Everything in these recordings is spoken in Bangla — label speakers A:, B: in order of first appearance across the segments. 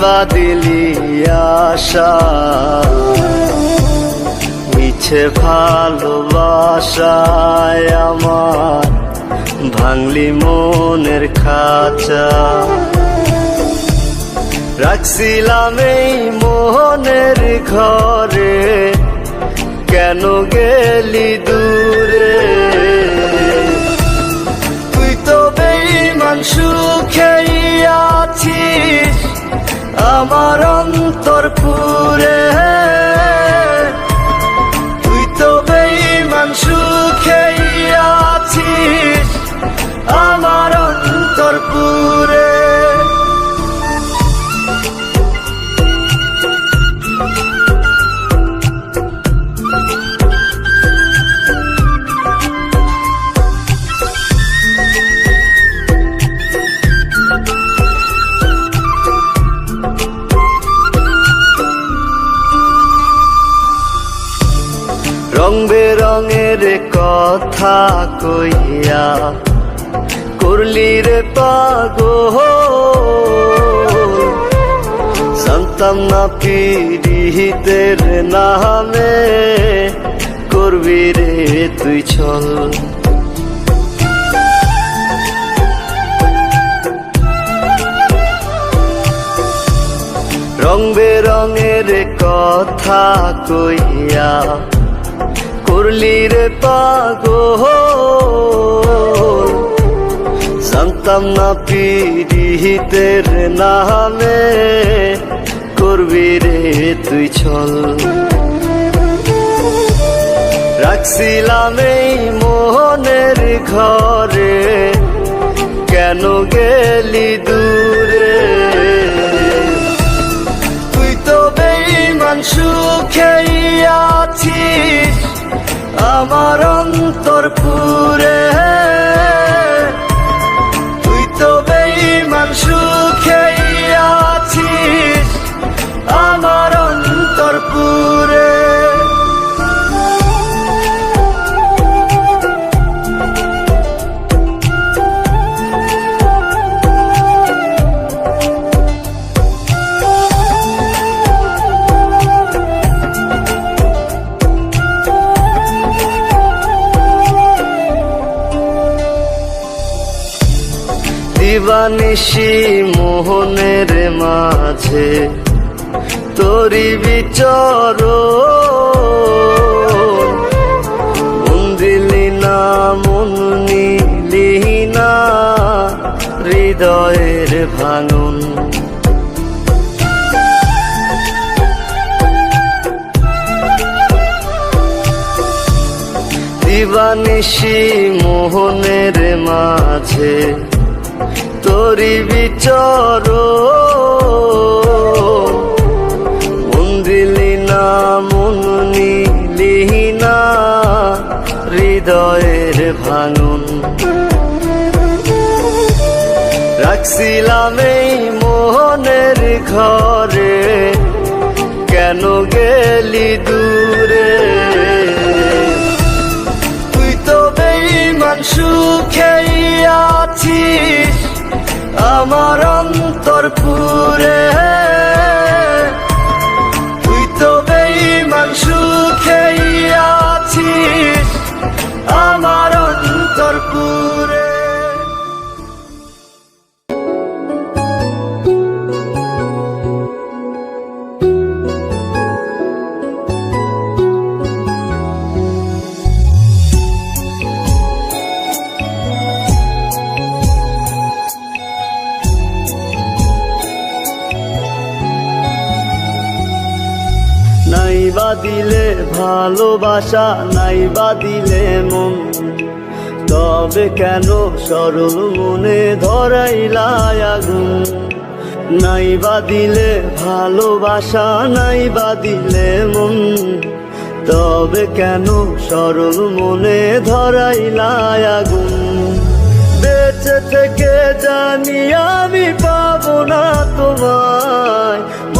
A: কেনবা দিলি আশা। মিছে ভালোবাসায় আমার ভাঙলি মনের খাঁচা। রাখছিলাম এই মোহনের ঘরে, কেন গেলি দূরে আমার অন্তর পুরে। কথা কইয়া করলি রে পাগো জানতাম না পিড়িতের নামে করবি রে তুই চল। রং বেরঙের কথা কইয়া করলি রে পাগো জানতাম না পিড়িতের নামে করবি রে তুই চল। রাখছিলাম এই মোহনের ঘরে, কেন গেলি দূরে আমার অন্তর দিবানিশি মোহনের মাঝে, তোরি বিচর মন দিলি না, মন নিলি না, হৃদয়ের ভাঙন দিবানিশি মোহনের মাঝে তোরি বিচর। মন দিলি না, মন নিলি না, হৃদয়ের ভাঙন। রাখছিলাম এই মোহনের ঘরে, কেন গেলি দূরে? তুই তো বেইমান সুখেই আছিস আমার অন্তর পুরে ভালোবাসা নাই বা দিলে মন। তবে কেন সরল মনে ধরাইলাই আগুন? নাই বা দিলে ভালোবাসা, নাই বা দিলে মন। তবে কেন সরল মনে ধরাইলাই আগুন? বেঁচে থেকে জানি আমি পাবো না তোমায়।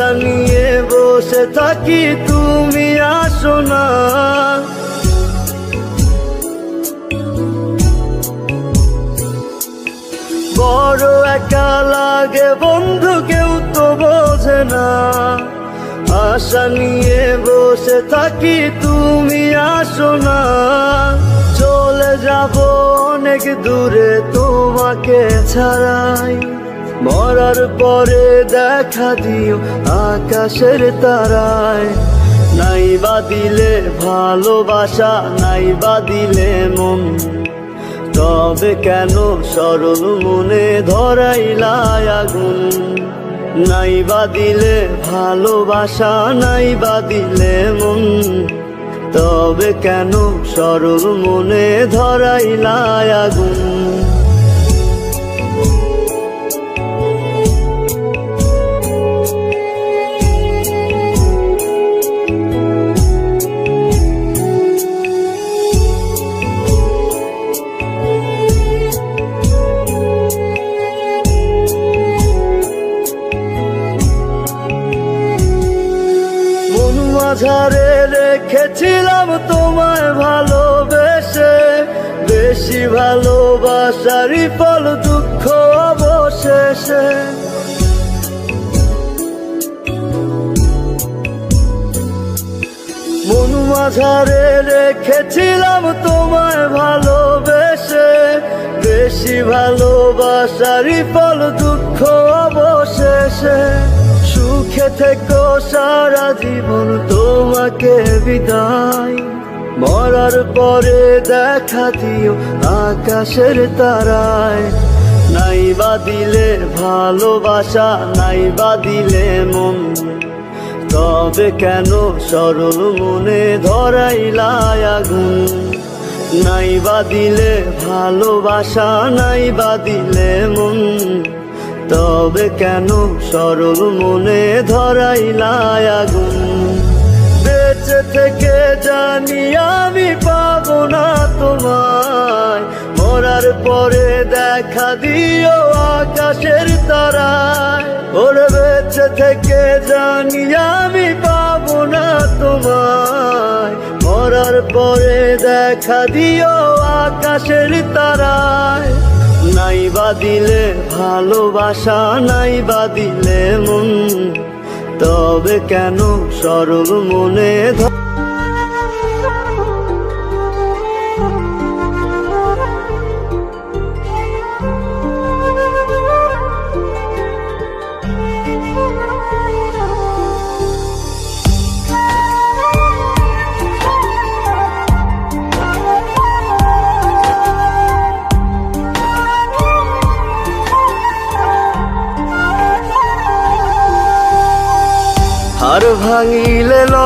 A: আশা নিয়ে বসে থাকি, তুমি আসো না। বড় একা লাগে বন্ধু, কেউ তো বোঝে না। আশা নিয়ে বসে থাকি, তুমি আসো না। চলে যাব অনেক দূরে, তোমাকে ছাড়াই। মরার পরে দেখা দিও আকাশের তারায়। নাই বা দিলে ভালোবাসা নাই বা দিলে মন। তবে কেন সরল মনে ধরাইলায় আগুন? নাই বা দিলে ভালোবাসা নাই বা দিলে মন। তবে কেন সরল মনে ধরাইলায় আগুন? মাঝারে রেখেছিলাম তোমায় ভালোবেসে। বেশি ভালোবাসারই ফল দুঃখ অবশেষে। মন মাঝারে রেখেছিলাম তোমায় ভালোবেসে। বেশি ভালোবাসারই ফল দুঃখ অবশেষে। সুখে থেকো, সারা জীবন তোমাকে বিদায়। মরার পরে দেখা দিও আকাশের তারায়। নাই বা দিলে ভালোবাসা নাই বা দিলে মন। তবে কেন সরল মনে ধরাইলায় আগুন? নাই বা দিলে ভালোবাসা নাই বা দিলে মন। তবে কেন সরল মনে ধরাইলায় আগুন? বেঁচে থেকে জানি আমি পাবো না তোমায়। মরার পরে দেখা দিও আকাশের তারায়। ওরে বেঁচে থেকে জানি আমি পাবো না তোমায়। মরার পরে দেখা দিও আকাশের তারায়। নাই বা দিলে ভালোবাসা নাই বা দিলে মন। তবে কেন সরল মনে ধ-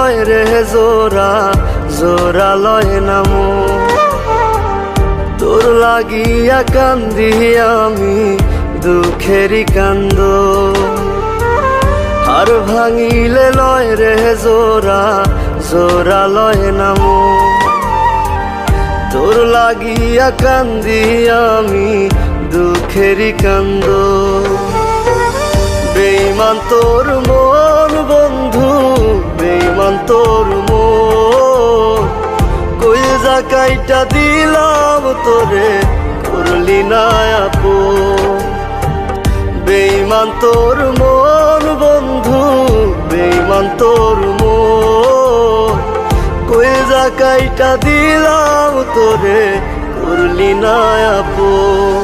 A: লয় রে জোরা জোরা লয় নামো। তোর লাগিয়া কান্দি আমি, দুঃখেরই কান্দ। হার ভাঙিলে লয় রে জোরা জোরা লয় নামো। তোর লাগিয়া কান্দি আমি, দুঃখেরই কান্দ। বেইমান তোর বেইমান তোর মন কই জাকাইটা দিলাম তোরে, করলি না আপো। বেইমান তোর মন বন্ধু বেইমান তোর কই জাকাইটা দিলাম তোরে, করলি না আপন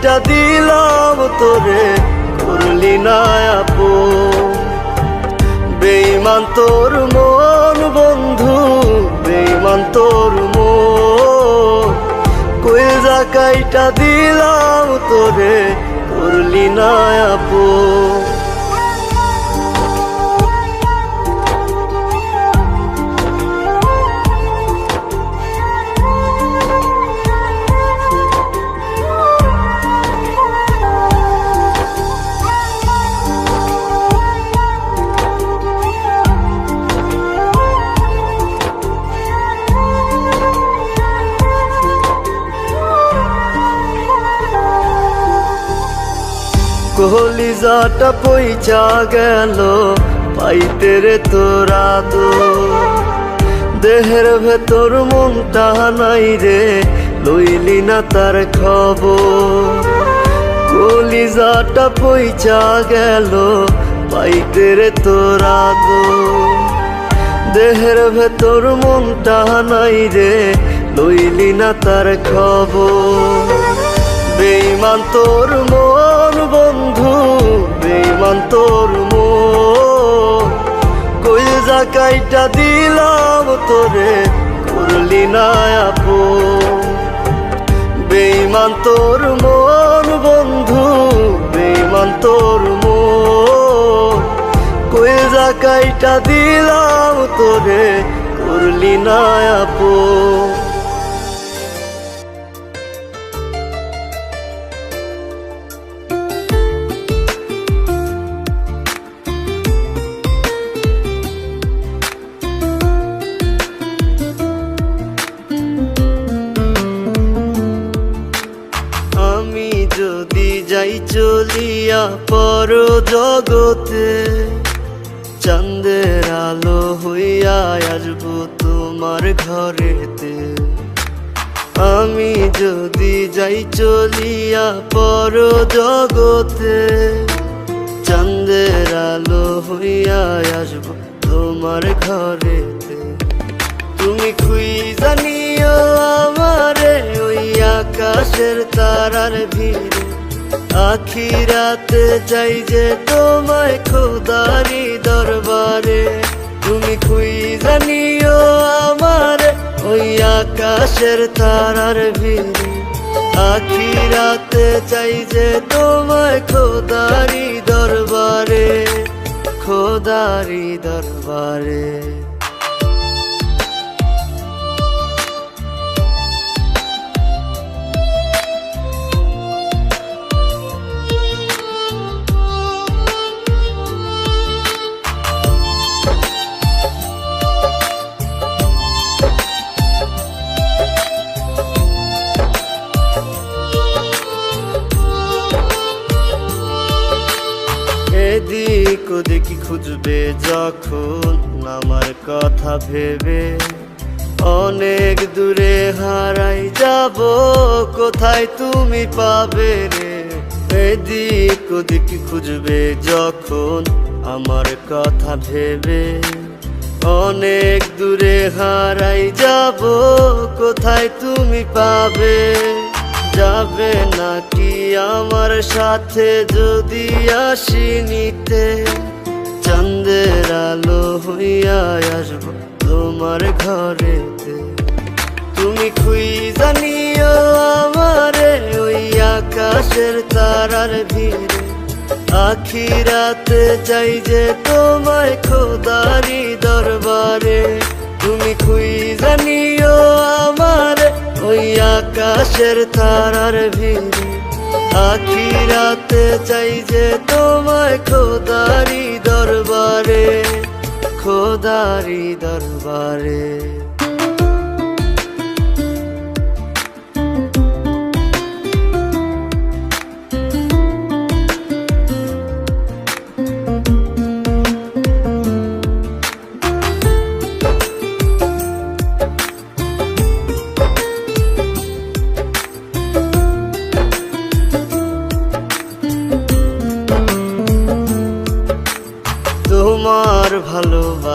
A: জাকাইটা দিলাম তোরে, করলি না আপন বেইমান তোর মন, বন্ধু বেইমান তোর মন। কই জাকাইটা দিলাম তোরে, করলি না আপন কলিজাটা পইচা গেল, পাইতে রে তোরা দো দেহের ভেতর মনটা নাই রে, লইলি না তার খবর। কলিজাটা পইচা গেল, পাইতে রে তোরা দো দেহের ভেতর মনটা নাই রে, লইলি না তার খবর। বেইমান তোর মন বেইমান তোর মন কই জাকাইটা দিলাম তোরে, করলি না আপন বেইমান তোর মন বন্ধু বেইমান তোর মন কই জাকাইটা দিলাম তোরে, করলি না চলিয়া পর জগতে চাঁদের আলো হইয়া আসব তোমার ঘরেতে। আমি যদি যাই চলিয়া পর জগতে চাঁদের আলো হইয়া আসব তোমার ঘরেতে। তুমি খুই জানিও আমারে, ওই আকাশের তারার ভিড়ে। আখিরাতে চাই যে তোমায় খোদারি দরবারে, তুমি খুই জানিও আমারে, ওই আকাশের তারার ভিড়ে। আখিরাতে চাই যে তোমায় খোদারি দরবারে খোদারি দরবারে। ওদিক খুঁজবে যখন আমার কথা ভেবে। অনেক দূরে হারাই যাব, কোথায় তুমি পাবে রে? এদিক ওদিক খুঁজবে যখন আমার কথা ভেবে। অনেক দূরে হারাই যাব, কোথায় তুমি পাবে? যাবে নাকি আমার সাথে যদি আসি নিতে? চাঁদের আলো হইয়া আসব তোমার ঘরেতে তুমি খুই জানিও আমারে ওই আকাশের তারার ভিড়ে। আখিরাতে চাই যে তোমায় খোদারি দরবারে। তুমি খুই জানিও আমারে ওই আকাশের তারার ভিড়ে। আখিরাতে চাই যে তোমায় খোদারি দরবারে খোদারি দরবারে।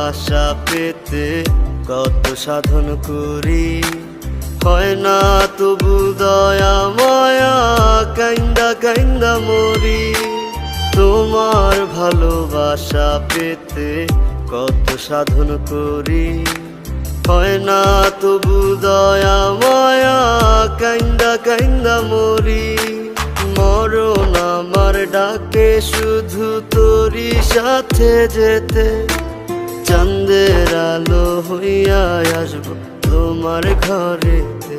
A: ভালোবাসা পেতে কত সাধন করি। হয় না তবু দয়া, মায়া, কাইন্দা কাইন্দা মরি। তোমার ভালোবাসা পেতে কত সাধন করি। হয় না তবু দয়া, মায়া, কাইন্দা কাইন্দা মরি। মরণ আমার ডাকে শুধু তোরই সাথে যেতে। চাঁদের আলো হইয়া আসব তোমার ঘরেতে।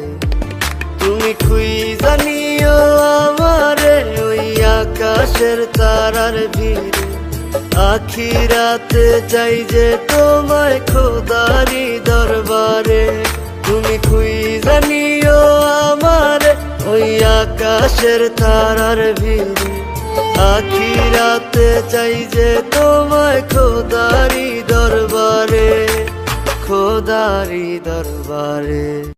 A: তুমি খুই জানিও আমারে ওই আকাশের তারার ভিড়ে। আখিরাতে চাই যে তোমায় খোদারি দরবারে। তুমি খুই জানিও আমারে ওই আকাশের তারার ভিড়ে। আখিরাতে চাই যে তোমায় খোদারি দরবারে খোদারি দরবারে।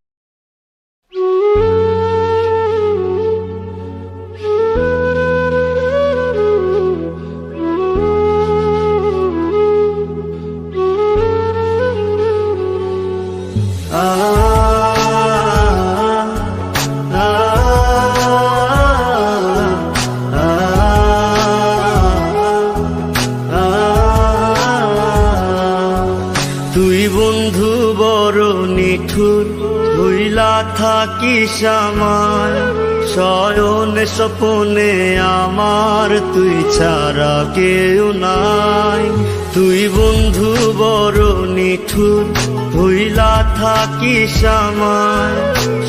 A: নিঠুর হইলা থাকিস আমার, শয়ন স্বপনে আমার, তুই ছাড়া কেউ নাই। তুই বন্ধু বড় নিঠুর হইলা থাকিস আমার,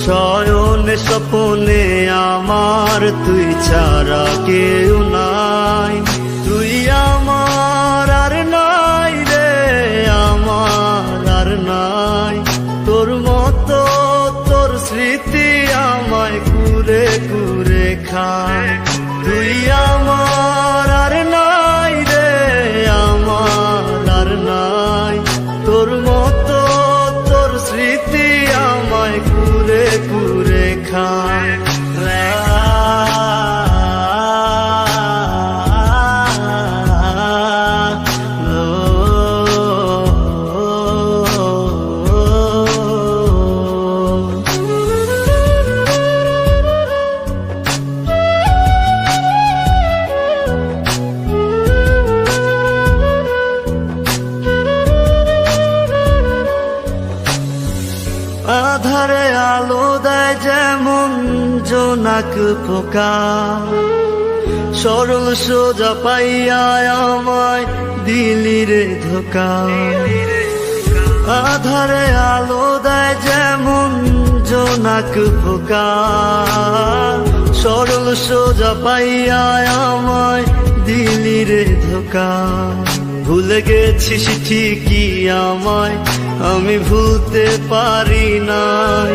A: শয়ন স্বপনে আমার, তুই ছাড়া কেউ নাই। খায় তুই আমার পোকা সরল সোজা পাইয়া আমায় দিলি রে ধোকা। আধারে আলো দেয় যেমন জোনাক পোকা সরল সোজা পাইয়া আমায় দিলি রে ধোকা। ভুলে গেছিস ঠিকই আমায় আমি ভুলতে পারি নাই।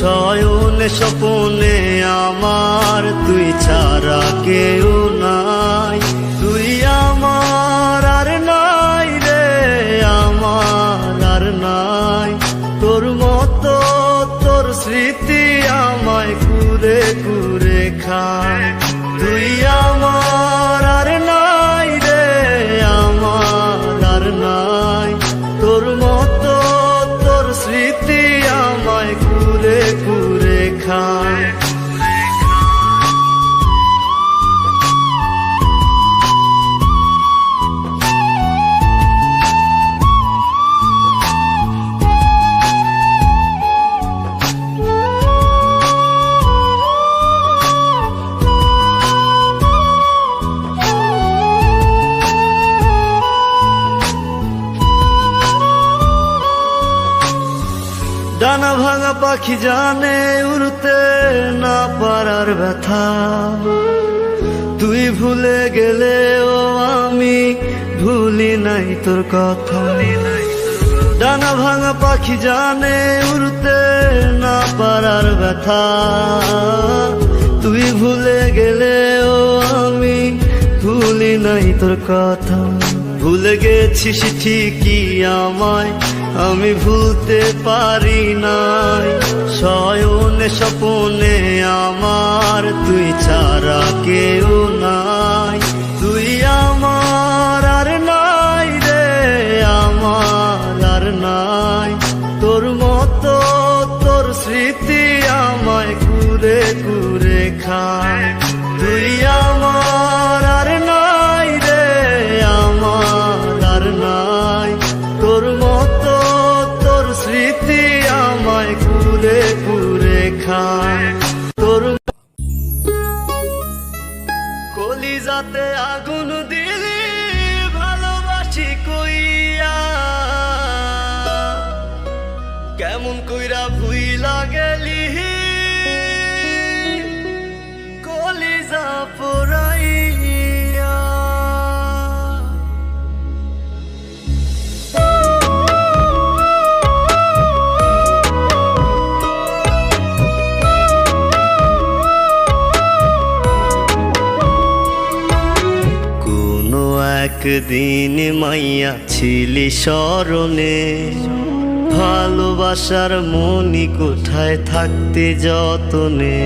A: শয়নে স্বপনে আমার, তুই ছাড়া কেউ নাই। তুই আমার আর নাই রে, আমার আর নাই। তোর মতো তোর স্মৃতি আমায় কুরে কুরে খায়। তুই আমার লেখা ডানা ভাঙা পাখি জানে উড়তে ব্যথা। তুই ভুলে গেলে ও আমি ভুলি নাই তোর কথা। ডানা ভাঙা পাখি জানে উড়তে না পারার ব্যথা। তুই ভুলে গেলে ও আমি ভুলি নাই তোর কথা। ভুলে গেছিস ঠিকই আমায়। আমি ভুলতে পারি নাই। শয়নে স্বপনে আমার তুই ছাড়া কেউ নাই। তুই আমার আর নাই রে, আমার আর নাই। তোর মতো তোর স্মৃতি আমায় কুরে কুরে খায়। তুই আমার খায় তোর কলিজাতে আগুন দিলি ভালোবাসি কইয়া একদিন মাইয়া ছিলি স্মরণে। ভালোবাসার মনি কোঠায় থাকতে যতনে।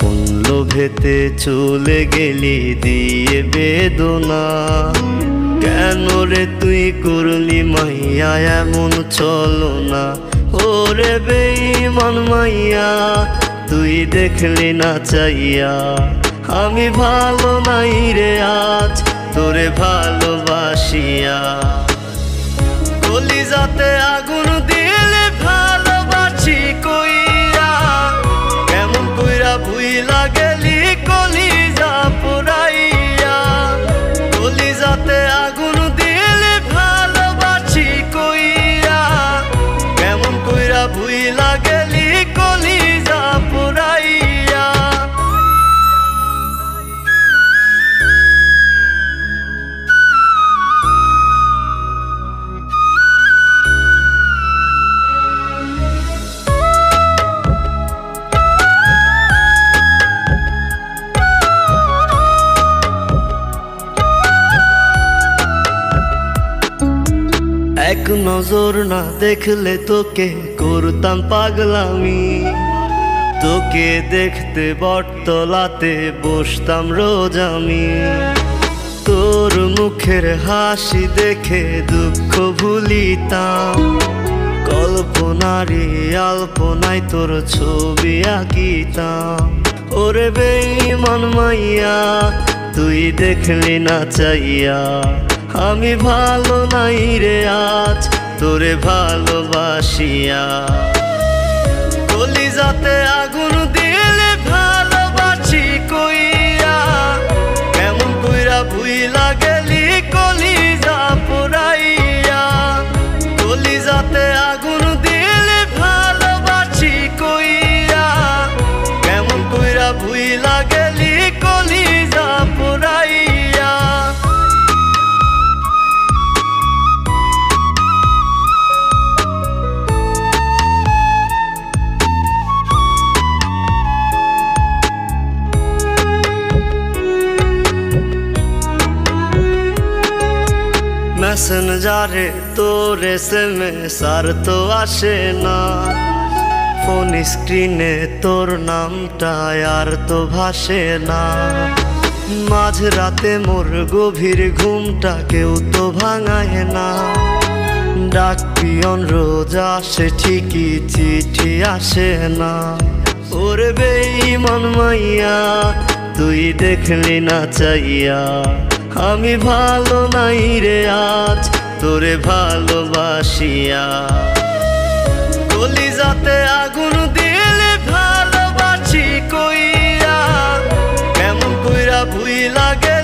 A: কোন লোভেতে চলে গেলি দিয়ে বেদনা। কেন রে তুই করলি মাইয়া, এমন চলো না ওরে বেইমান মাইয়া, তুই দেখলি না চাইয়া। আমি ভালো নাই রে আজ তোরে ভালোবাসিয়া কলিজাতে আগুন নজর না দেখলে তোকে করতাম পাগলামি। তোকে দেখতে বটতলাতে বসতাম রোজ আমি। তোর মুখের হাসি দেখে দুঃখ ভুলিতাম। কল্পনারি আল্পনায় তোর ছবি আঁকিতাম। ওরে বেইমান মাইয়া, তুই দেখলি না চাইয়া। আমি ভালো নাই রে আজ তোরে ভালোবাসিয়া মেসেঞ্জারে তোর এস এম এস আর তো আসে না। ফোন স্ক্রিনে তোর নামটা আর তো ভাসে না। মাঝ রাতে মোর গভীর ঘুমটা কেউ তো ভাঙায় না। ডাক পিয়ন রোজ আসে, ঠিকই চিঠি আসে না। ওরে বেইমান মাইয়া, তুই দেখলি না চাইয়া। আমি ভালো নাই রে আজ তোরে ভালোবাসিয়া। কলিজাতে আগুন দিলে ভালোবাসি কইয়া কেমন কইরা ভুই লাগে